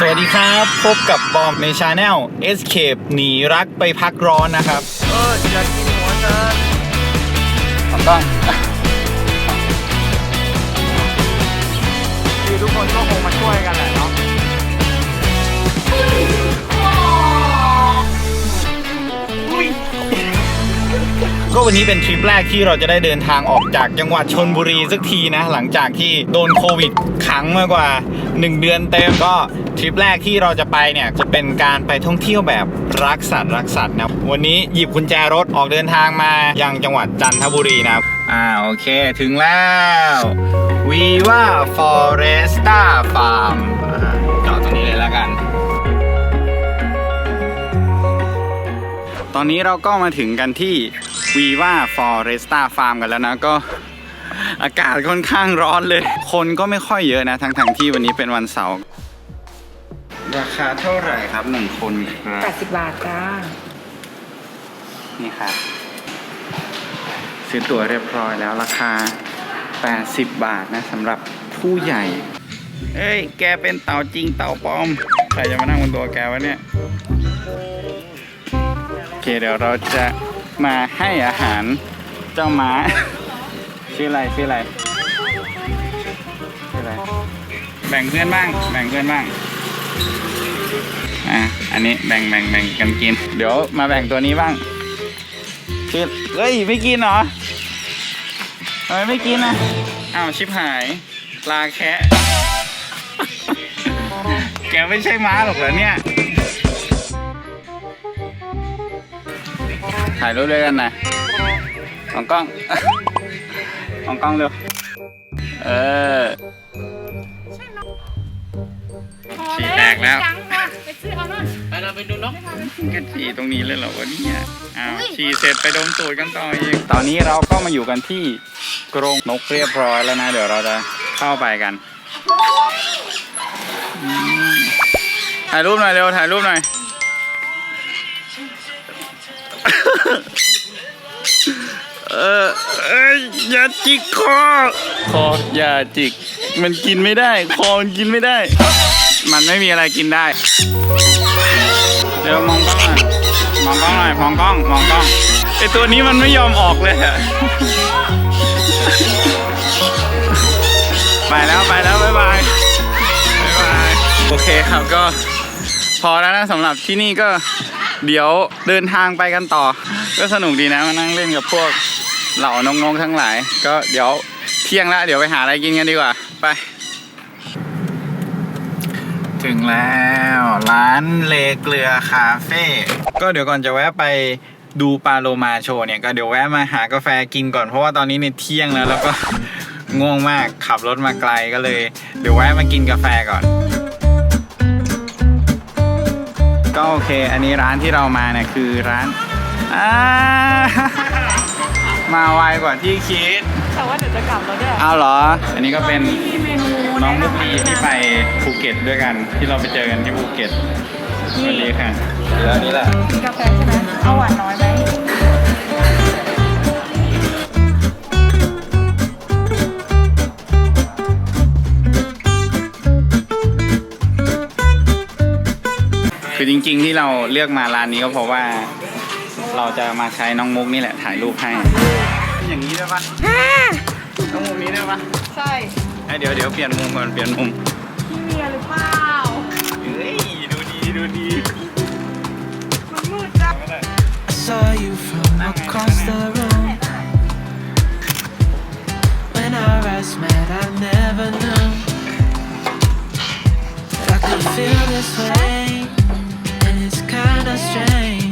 สวัสดีครับ พบกับบอมในชาแนล Escape หนีรักไปพักร้อนนะครับ เอออยากกินหัวเธอถูกต้องคือทุกคนก็คงมาช่วยกันแหละ ก็วันนี้เป็นทริปแรกที่เราจะได้เดินทางออกจากจังหวัดชนบุรีสักทีนะ หลังจากที่โดนโควิดขังมากว่า 1 เดือนเต็มก็ทริปแรกที่เราจะไปเนี่ยจะเป็นการไปท่องเที่ยวแบบรักสัตว์รักสัตว์นะวันนี้หยิบกุญแจรถออกเดินทางมายังจังหวัดจันทบุรีนะอ่าโอเคถึงแล้ววีว่าฟอเรสตาฟาร์มจอดตรงนี้เลยแล้วกัน ตอนนี้เราก็มาถึงกันที่ วีว่าฟอเรสตาฟาร์มกันแล้วนะก็อากาศค่อนข้างร้อนเลย คนก็ไม่ค่อยเยอะนะ ทั้งทงๆที่วันนี้เป็นวันเสาร์ราคาเท่าไหร่ครับหนึ่งคนครับแปดสิบบาทจ้า นี่ครับซื้อตั๋วเรียบร้อยแล้วราคา 80 บาทนะสำหรับผู้ใหญ่ เอ้ย แกเป็นเต่าจริงเต่าปลอม ใครจะมานั่งบนตัวแกวะเนี่ย โอเคเดี๋ยวเราจะ มาให้อาหารเจ้าม้าชื่ออะไรชื่ออะไรชื่ออะไร แบ่งเพื่อนบ้าง แบ่งเพื่อนบ้างอะอันนี้แบ่งแบ่งแบ่งกันกิน เดี๋ยวมาแบ่งตัวนี้บ้างชื่อเฮ้ยไม่กินเหรอทำไมไม่กินอะอ้าวชิบหายลาแคะ แกไม่ใช่ม้าหรอกเหรอเนี่ย ถ่ายรูปด้วยกันนะของกล้อง ของกล้องเร็ว เออ ฉี่แตกแล้ว ไปซื้อเอาหน่อยไปเราไปดูนกแค่ฉี่ตรงนี้เลยเหรอวะเนี่ยอ้าวฉี่เสร็จไปดมตูดกันต่ออีก ตอนนี้เราก็มาอยู่กันที่กรงนกเรียบร้อยแล้วนะ เดี๋ยวเราจะเข้าไปกันอืมถ่ายรูปหน่อยเร็ว ถ่ายรูปหน่อย เออเอ้ยอย่าจิกคอ คออย่าจิก มันกินไม่ได้ คอมันกินไม่ได้ มันไม่มีอะไรกินได้ เดี๋ยวมองกล้องหน่อยมองกล้องหน่อยมองกล้องมองกล้องไอตัวนี้มันไม่ยอมออกเลยอะไปแล้วไปแล้วบ๊ายบายบ๊ายบายโอเคครับก็พอแล้วนะสำหรับที่นี่ก็เดี๋ยวเดินทางไปกันต่อ ก็สนุกดีนะมานั่งเล่นกับพวก เหล่านกๆทั้งหลาย ก็เดี๋ยวเที่ยงแล้วเดี๋ยวไปหาอะไรกินกันดีกว่า ไป ถึงแล้วร้านเลเกลือคาเฟ่ก็เดี๋ยวก่อนจะแวะไปดูปลาโลมาโชว์เนี่ยก็เดี๋ยวแวะมาหากาแฟกินก่อนเพราะว่าตอนนี้เนี่ยเที่ยงแล้วแล้วก็ง่วงมากขับรถมาไกลก็เลย เดี๋ยวแวะมากินกาแฟก่อน ก็โอเค อันนี้ร้านที่เรามาเนี่ยคือร้านอ่า มาไวกว่าที่คิด แต่ว่าเดี๋ยวจะกลับแล้วด้วยเอาเหรอ อันนี้ก็เป็นมีเมนูน้องลูกลีที่ไปภูเก็ตด้วยกัน ที่เราไปเจอกันที่ภูเก็ตสวัสดีค่ะ แล้วอันนี้แหละมีกาแฟใช่ไหมเอาหวานน้อยไหมคือจริงๆที่เราเลือกมาร้านนี้ก็เพราะว่า เราจะมาใช้น้องมุกนี่แหละถ่ายรูปให้ อย่างนี้ได้ปะน้องมุมนี้ได้ปะใช่เอ้ยเดี๋ยวเดี๋ยวเปลี่ยนมุมก่อนเปลี่ยนมุมพี่เมียหรือเปล่า เฮ้ยดูดีดูดีมันมืดจัง I saw you from across the room. When our eyes met, I never knew that I could feel this way, and it's kinda strange.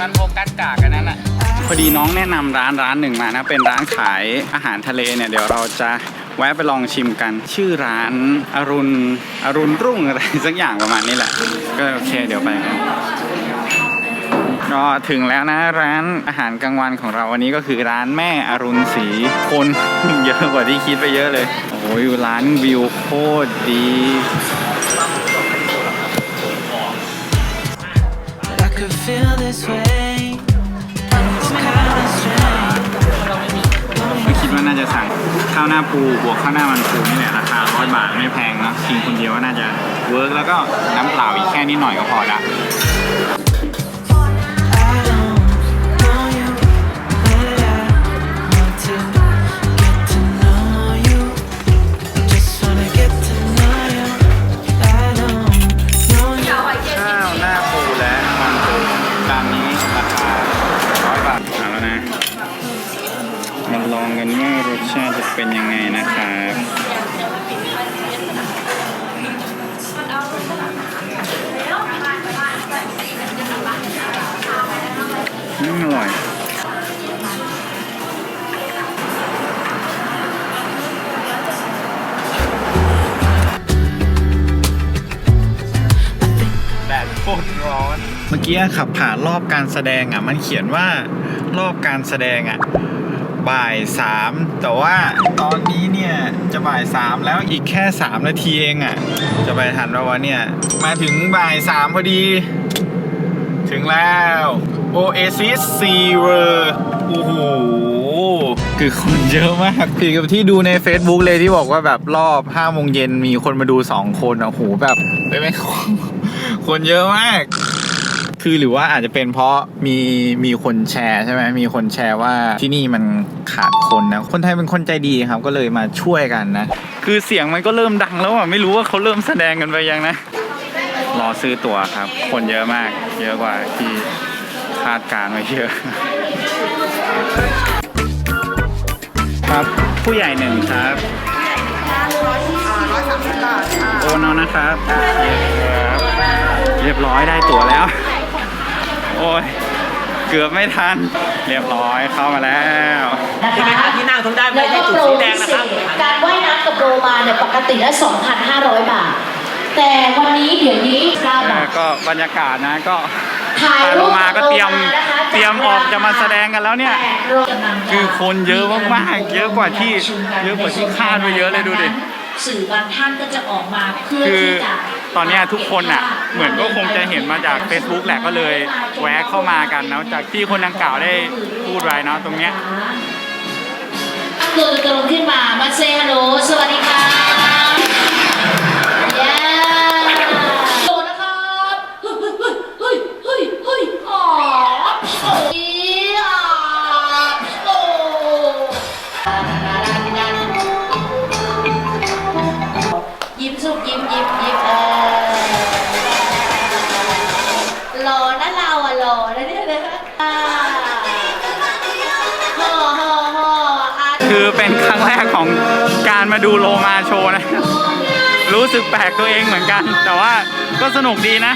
มันโฟกัสกากกันนั่นแหะพอดีน้องแนะนำร้านร้านหนึ่งมานะ เป็นร้านขายอาหารทะเลเนี่ย เดี๋ยวเราจะแวะไปลองชิมกัน ชื่อร้านอรุณอรุณรุ่งอะไร สักอย่างประมาณนี้แหละ ก็โอเคเดี๋ยวไปกัน ก็ถึงแล้วนะร้านอาหารกลางวันของเราวันนี้ก็คือร้านแม่อรุณศรีคน เยอะกว่าที่คิดไปเยอะเลย โอ้ยร้านวิวโคตรดี could feel this way, it's kinda strange. ไม่คิดว่าน่าจะสั่งข้าวหน้าปูบวกข้าวหน้ามันปูนี่แหละราคา100บาทไม่แพงนะกินคนเดียวก็น่าจะเวิร์กแล้วก็น้ำเปล่าอีกแค่นิดหน่อยก็พอละ ลองกันว่ารสชาติจะเป็นยังไงนะครับอืมอร่อยแดดโคตรร้อน เมื่อกี้ขับผ่านรอบการแสดงอะ มันเขียนว่ารอบการแสดงอะ บ่ายสามแต่ว่าตอนนี้เนี่ยจะบ่ายสามแล้วอีกแค่สามนาทีเองอะ จะไปทันแล้ววะเนี่ย มาถึงบ่ายสามพอดี ถึงแล้ว Oasis Sea World โอ้โหคือคนเยอะมากคือกับที่ดูใน Facebook เลยที่บอกว่าแบบรอบ5โมงเย็นมีคนมาดู 2 คนอะโอ้โหแบบไม่ไม่คนเยอะมาก คือหรือว่าอาจจะเป็นเพราะมีมีคนแชร์ใช่ไหมมีคนแชร์ว่าที่นี่มันขาดคนนะ คนไทยเป็นคนใจดีครับ ก็เลยมาช่วยกันนะ คือเสียงมันก็เริ่มดังแล้วอะ ไม่รู้ว่าเขาเริ่มแสดงกันไปยังนะ รอซื้อตั๋วครับ คนเยอะมาก เยอะกว่าที่คาดการณ์ไว้เยอะ ครับผู้ใหญ่หนึ่งครับโอนเอานะครับ เรียบร้อยได้ตั๋วแล้ว โอ้ยเกือบไม่ทัน เรียบร้อยเข้ามาแล้วนะคะที่นั่งทุกด้านไม่ใช่จุดสีแดงนะครับการว่ายน้ำกับโรมาเนี่ยปกติละ 2,500 บาท แต่วันนี้เดี๋ยวนี้9บาทก็บรรยากาศนะก็ถ่ายปาโลรูปมาก็เตรียมโลนะคะเตรียมออกจะมาแสดงกันแล้วเนี่ย คือคนเยอะมากๆเยอะกว่าที่เยอะกว่าที่คาดไว้เยอะเลยดูดิสื่อบางท่านก็จะออกมาเพื่อคือที่จะ ตอนนี้ทุกคนอะเหมือนก็คงจะเห็นมาจาก Facebook แหละก็เลยแวะเข้ามากันนะจากที่คนดังกล่าวได้พูดไว้นะตรงเนี้ยตัวตรงขึ้นมา มาดูโลมาโชว์นะ รู้สึกแปลกตัวเองเหมือนกัน แต่ว่าก็สนุกดีนะ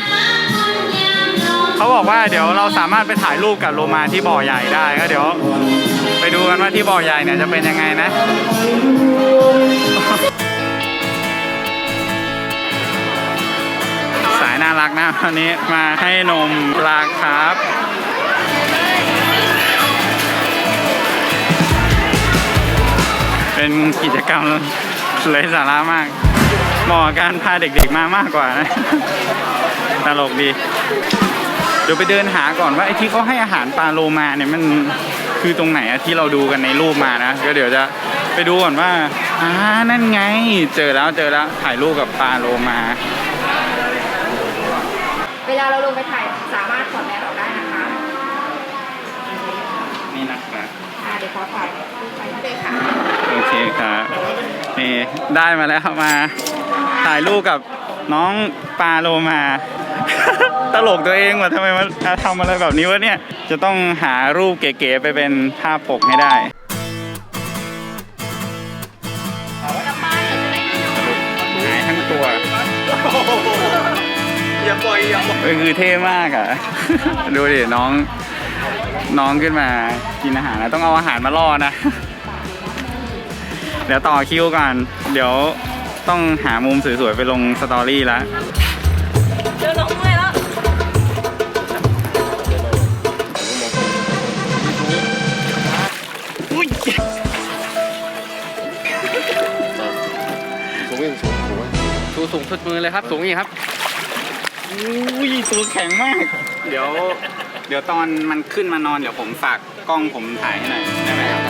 เขาบอกว่าเดี๋ยวเราสามารถไปถ่ายรูปกับโลมาที่บ่อใหญ่ได้ก็เดี๋ยว ไปดูกันว่าที่บ่อใหญ่เนี่ยจะเป็นยังไงนะสายน่ารักนะวันนี้มาให้นมปลาครับ เป็นกิจกรรมไร้สาระมากเหมาะกับการพาเด็กๆมามากกว่านะ ตลกดี เดี๋ยวไปเดินหาก่อนว่าไอ้ที่เขาให้อาหารปลาโลมาเนี่ยมันคือตรงไหนอะที่เราดูกันในรูปมานะ ก็เดี๋ยวจะไปดูก่อนว่าอ่านั่นไง เจอแล้วเจอแล้วถ่ายรูปกับปลาโลมา เวลาเราลงไปถ่ายสามารถถอดแมสออกได้นะคะ นี่นะครับ อ่าเดี๋ยวขอถ่ายไปเลยค่ะ โอเคครับนี่ได้มาแล้วมาถ่ายรูปกับน้องปาโลมา ตลกตัวเองว่าทำไมมาทำอะไรแบบนี้วะเนี่ย จะต้องหารูปเก๋ๆไปเป็นภาพปกให้ได้หายทั้งตัวอย่าปล่อยอย่าปล่อยเออคือเท่มากอะ ดูดิน้อง น้องขึ้นมากินอาหารนะต้องเอาอาหารมาล่อนะ เดี๋ยวต่อคิวก่อน เดี๋ยวต้องหามุมสวยๆไปลงสตอรี่แล้วเจอน้องเมื่อยแล้วสูงสูงสุดมือเลยครับ สูงอีกครับ อุ้ยตัวแข็งมาก เดี๋ยว เดี๋ยวตอนมันขึ้นมานอนเดี๋ยวผมฝากกล้องผมถ่ายให้หน่อยได้ไหมครับ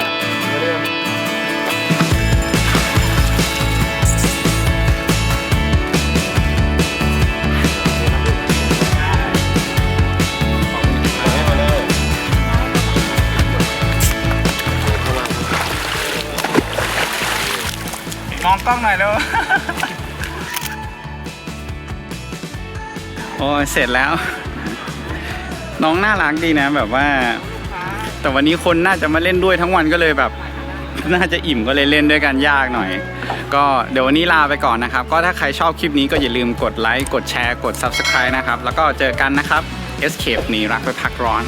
มองกล้องหน่อยเร็ว อ้ยเสร็จแล้ว น้องน่ารักดีนะ แบบว่า แต่วันนี้คนน่าจะมาเล่นด้วยทั้งวันก็เลยแบบ น่าจะอิ่มก็เลยเล่นด้วยกันยากหน่อย ก็เดี๋ยววันนี้ลาไปก่อนนะครับ ก็ถ้าใครชอบคลิปนี้ก็อย่าลืมกดไลค์กดแชร์กด Subscribe นะครับ แล้วก็เจอกันนะครับ Escape หนีรักไปพักร้อน